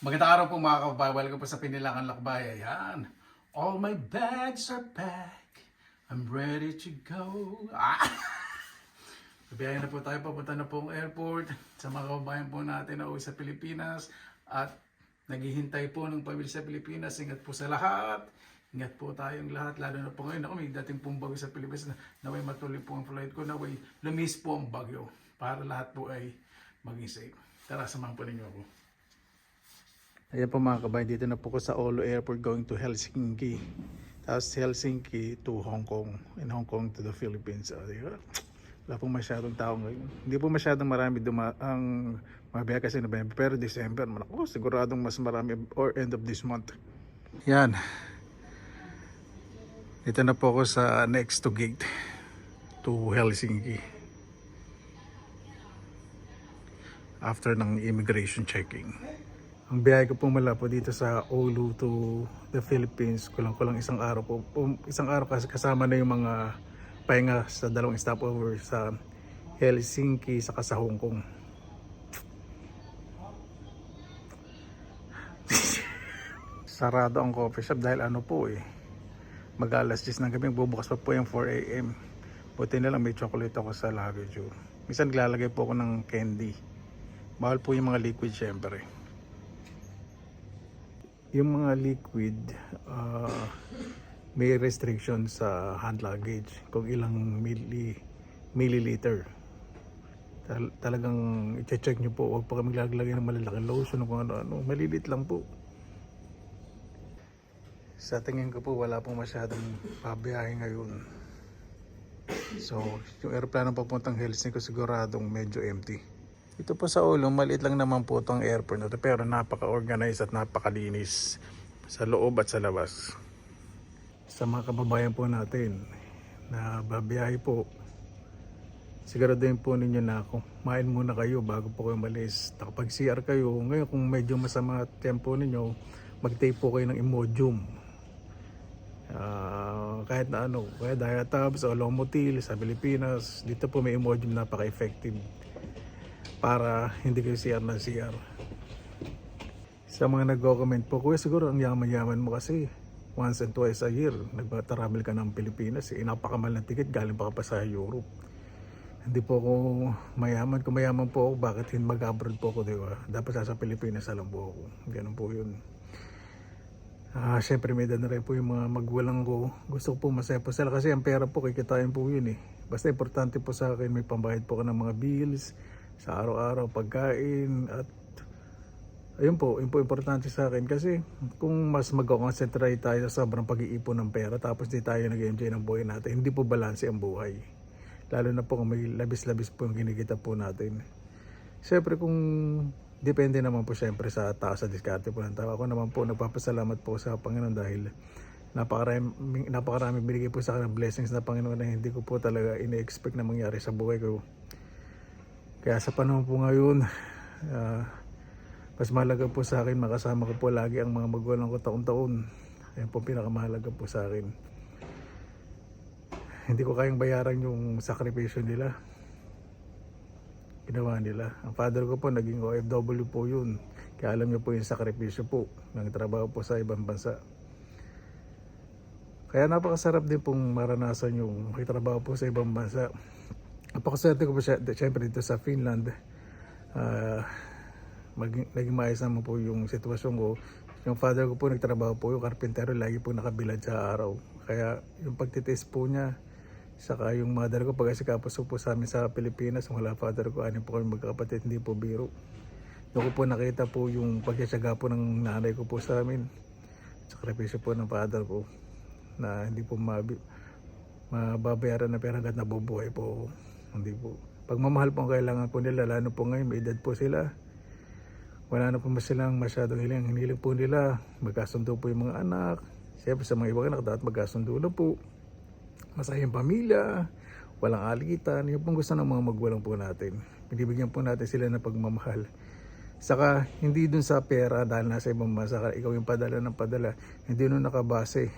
Magandang araw po mga kababayan. Welcome po sa Pinilangan Lakbay. Ayan. All my bags are packed. I'm ready to go. Ah! Biyahe na po tayo. Papunta na po ang airport. Sa mga kababayan po natin na uwi sa Pilipinas. At naghihintay po ng pamilya sa Pilipinas. Ingat po sa lahat. Ingat po tayong lahat. Lalo na po ngayon. Ako may dating pong bagyo sa Pilipinas. Naway matuloy po ang flight ko. Naway lumis po ang bagyo. Para lahat po ay maging safe. Tara, samahan po ninyo ako. Ayan po mga kabayan, dito na po ko sa Olo Airport going to Helsinki. Tapos Helsinki to Hong Kong. And Hong Kong to the Philippines. O, di ba? Wala pong masyadong tao ngayon. Hindi po masyadong marami duma ang mabiya kasi November. Pero December, man ako, siguradong mas marami or end of this month. Yan. Dito na po ako sa next to gate to Helsinki. After ng immigration checking. Ang biyahe ko po mula po dito sa Oulu to the Philippines, kulang-kulang isang araw po. Isang araw kasi kasama na yung mga pahinga sa dalawang stopover sa Helsinki saka sa Hong Kong. Sarado ang coffee shop dahil ano po eh. Mag alas 10 ng gabi, bubukas pa po yung 4 a.m. Buti na lang may chocolate ako sa luggage. Minsan naglalagay po ako ng candy. Bawal po yung mga liquid syempre yung mga liquid uh, may restriction sa hand luggage. Kung ilang milli, milliliter. Tal- talagang i-check nyo po. Huwag pa kami lalagay ng malalaking lotion o kung ano-ano. Malilit lang po. Sa tingin ko po wala pong masyadong pabiyahe ngayon. So yung aeroplano papuntang Helsinki siguradong medyo empty ito po sa ulo, maliit lang naman po itong airport na to, pero napaka-organized at napakalinis sa loob at sa labas. Sa mga kababayan po natin na babiyahe po, siguraduhin po ninyo na kumain muna kayo bago po kayo malis. Nakapag CR kayo, ngayon kung medyo masama tempo ninyo, mag-take po kayo ng Imodium. Ah, kahit na ano, kaya Diatabs o Lomotil sa Pilipinas, dito po may Imodium napaka-effective para hindi kayo CR ng CR. Sa mga nagko-comment po, kuya siguro ang yaman-yaman mo kasi once and twice a year, nagtatravel ka ng Pilipinas, eh, napakamahal ng ticket, galing pa ka pa sa Europe. Hindi po ako mayaman. Kung mayaman po ako, bakit hindi mag-abroad po ako, di ba? Dapat sa Pilipinas na lang po ako. Ganun po yun. Ah, syempre may dala rin po yung mga magwalang ko. Gusto ko po masaya po sila kasi ang pera po kikitain po yun eh. Basta importante po sa akin may pambayad po ko ng mga bills, sa araw-araw pagkain at ayun po, yun po importante sa akin kasi kung mas mag-concentrate tayo sa sobrang pag-iipon ng pera tapos di tayo nag-enjoy ng buhay natin, hindi po balanse ang buhay. Lalo na po kung may labis-labis po yung kinikita po natin. Siyempre kung depende naman po siyempre sa taas sa diskarte po ng tao. Ako naman po nagpapasalamat po sa Panginoon dahil napakarami, napakarami binigay po sa akin ng blessings na Panginoon na hindi ko po talaga ine-expect na mangyari sa buhay ko. Kaya sa panahon po ngayon, ah, mas mahalaga po sa akin makasama ko po lagi ang mga magulang ko taon-taon. Yan po pinakamahalaga po sa akin. Hindi ko kayang bayaran yung sakripisyo nila. Ginawa nila. Ang father ko po naging OFW po yun. Kaya alam niyo po yung sakripisyo po ng trabaho po sa ibang bansa. Kaya napakasarap din pong maranasan yung trabaho po sa ibang bansa. Napakaswerte ko po siya, syempre dito sa Finland. ah maging, naging maayos naman po yung sitwasyon ko. Yung father ko po nagtrabaho po, yung karpintero lagi po nakabilad sa araw. Kaya yung pagtitest po niya, saka yung mother ko pag asikapos po sa amin sa Pilipinas, wala father ko, anin po kami magkakapatid, hindi po biro. Doon ko po nakita po yung pagkasyaga po ng nanay ko po sa amin. Sakripisyo po ng father ko na hindi po mabi mababayaran na pera hanggat nabubuhay po. Hindi po. Pagmamahal po ang kailangan po nila, lalo po ngayon, may edad po sila. Wala na po silang masyadong hiling. Ang hiling po nila, magkasundo po yung mga anak. Siyempre sa mga ibang anak, dapat magkasundo na po. Masayang pamilya, walang alitan. Yung pong gusto ng mga magwalang po natin. Binibigyan po natin sila ng pagmamahal. Saka, hindi dun sa pera dahil nasa ibang bansa ka, ikaw yung padala ng padala. Hindi nun nakabase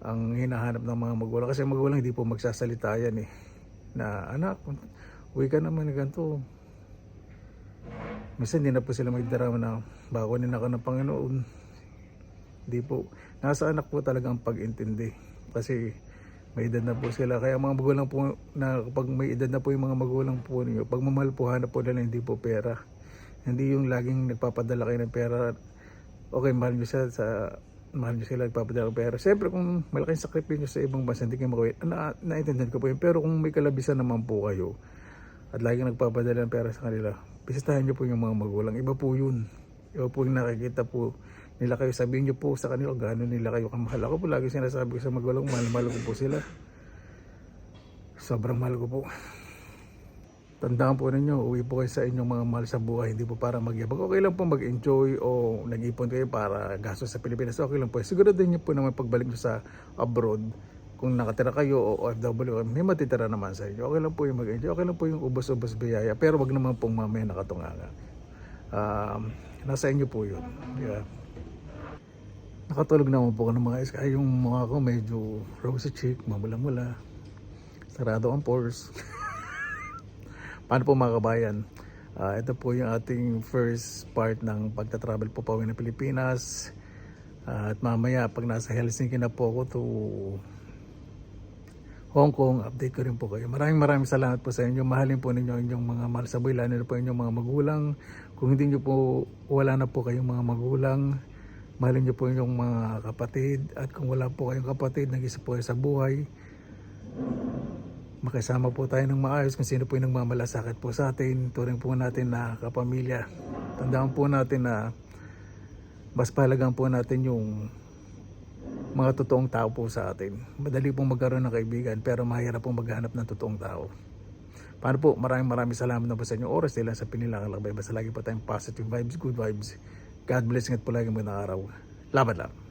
ang hinahanap ng mga magulang. Kasi magulang hindi po magsasalita yan eh. Na anak, uwi ka naman na ganito. Minsan hindi na po sila magdarama na bakunin ako ng Panginoon. Hindi po. Nasa anak po talaga ang pag-intindi. Kasi may edad na po sila. Kaya mga magulang po na kapag may edad na po yung mga magulang po ninyo, pag mamahal po hanap po nila hindi po pera. Hindi yung laging nagpapadala kayo ng pera. Okay, mahal nyo siya sa mahal nyo sila nagpapadala pera. Siyempre kung malaking sakripisyo sa ibang bansa, hindi kayo makawin. Na, naintindihan ko po yun. Pero kung may kalabisan naman po kayo, at laging nagpapadala ng pera sa kanila, bisitahin nyo po yung mga magulang. Iba po yun. Iba po yung nakikita po nila kayo. Sabihin nyo po sa kanila, gano'n nila kayo kamahal. Ako po lagi sinasabi ko sa magulang, mahal-mahal ko po sila. Sobrang mahal ko po. Tandaan po ninyo, uwi po kayo sa inyong mga mahal sa buhay. Hindi po para magyabag. Okay lang po mag-enjoy o nag-ipon kayo para gastos sa Pilipinas. Okay lang po. Siguro din nyo po naman pagbalik nyo sa abroad, kung nakatira kayo o OFW, may matitira naman sa inyo. Okay lang po yung mag-enjoy. Okay lang po yung ubos-ubos biyaya. Pero wag naman pong mamaya nakatunganga. Um, nasa inyo po yun. Yeah. Nakatulog naman po ko ng mga iska. Yung mukha ko medyo rosy cheek, mamula-mula. Sarado ang pores. Paano po mga kabayan? Ah, ito po yung ating first part ng pagta-travel po pauwi ng Pilipinas. Ah, at mamaya pag nasa Helsinki na po ako to Hong Kong, update ko rin po kayo. Maraming maraming salamat po sa inyo. Mahalin po ninyo inyong mga mahal sa buhay, lalo na po inyong mga magulang. Kung hindi nyo po, wala na po kayong mga magulang, mahalin nyo po inyong mga kapatid. At kung wala po kayong kapatid, nag-isa po kayo sa buhay, makisama po tayo ng maayos kung sino po yung nagmamalasakit po sa atin. Turing po natin na kapamilya. Tandaan po natin na mas pahalagan po natin yung mga totoong tao po sa atin. Madali pong magkaroon ng kaibigan pero mahirap pong maghanap ng totoong tao. Paano po? Maraming maraming salamat na po sa inyong oras nila sa pinilangalakbay. Basta lagi po tayong positive vibes, good vibes. God bless. Ingat po lagi magandang araw. Laban lang.